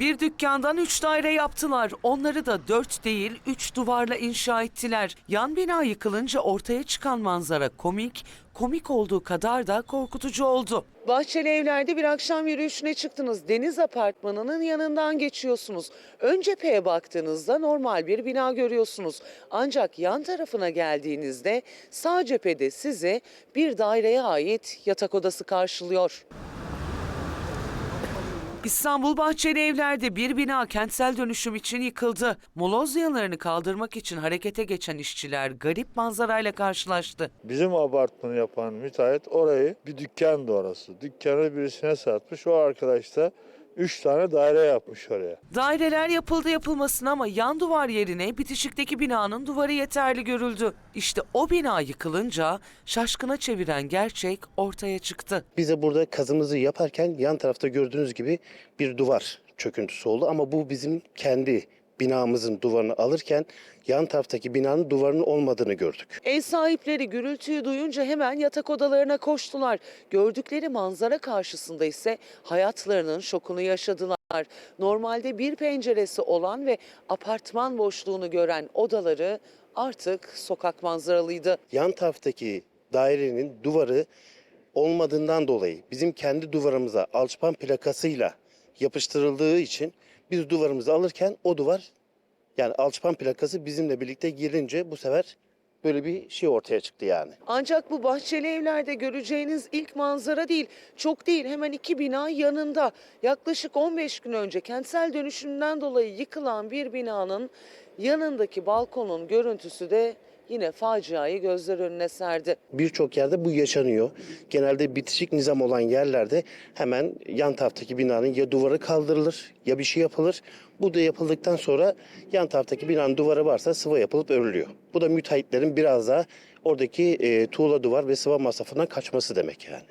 Bir dükkandan üç daire yaptılar. Onları da dört değil üç duvarla inşa ettiler. Yan bina yıkılınca ortaya çıkan manzara komik, komik olduğu kadar da korkutucu oldu. Bahçeli evlerde bir akşam yürüyüşüne çıktınız. Deniz apartmanının yanından geçiyorsunuz. Ön cepheye baktığınızda normal bir bina görüyorsunuz. Ancak yan tarafına geldiğinizde sağ cephede sizi bir daireye ait yatak odası karşılıyor. İstanbul Bahçeli Evler'de bir bina kentsel dönüşüm için yıkıldı. Moloz yanlarını kaldırmak için harekete geçen işçiler garip manzarayla karşılaştı. Bizim apartmanı yapan müteahhit orayı bir dükkandı orası. Dükkanı birisine satmış. O arkadaş da 3 tane daire yapmış oraya. Daireler yapıldı yapılmasına ama yan duvar yerine bitişikteki binanın duvarı yeterli görüldü. İşte o bina yıkılınca şaşkına çeviren gerçek ortaya çıktı. Bize burada kazımızı yaparken yan tarafta gördüğünüz gibi bir duvar çöküntüsü oldu ama bu bizim kendi binamızın duvarını alırken yan taraftaki binanın duvarının olmadığını gördük. Ev sahipleri gürültüyü duyunca hemen yatak odalarına koştular. Gördükleri manzara karşısında ise hayatlarının şokunu yaşadılar. Normalde bir penceresi olan ve apartman boşluğunu gören odaları artık sokak manzaralıydı. Yan taraftaki dairenin duvarı olmadığından dolayı bizim kendi duvarımıza alçıpan plakasıyla yapıştırıldığı için biz duvarımızı alırken o duvar yani alçıpan plakası bizimle birlikte girince bu sefer böyle bir şey ortaya çıktı yani. Ancak bu bahçeli evlerde göreceğiniz ilk manzara değil. Çok değil hemen iki bina yanında. Yaklaşık 15 gün önce kentsel dönüşümden dolayı yıkılan bir binanın yanındaki balkonun görüntüsü de yine faciayı gözler önüne serdi. Birçok yerde bu yaşanıyor. Genelde bitişik nizam olan yerlerde hemen yan taraftaki binanın ya duvarı kaldırılır ya bir şey yapılır. Bu da yapıldıktan sonra yan taraftaki binanın duvarı varsa sıva yapılıp örülüyor. Bu da müteahhitlerin biraz daha oradaki e, tuğla duvar ve sıva masrafından kaçması demek yani.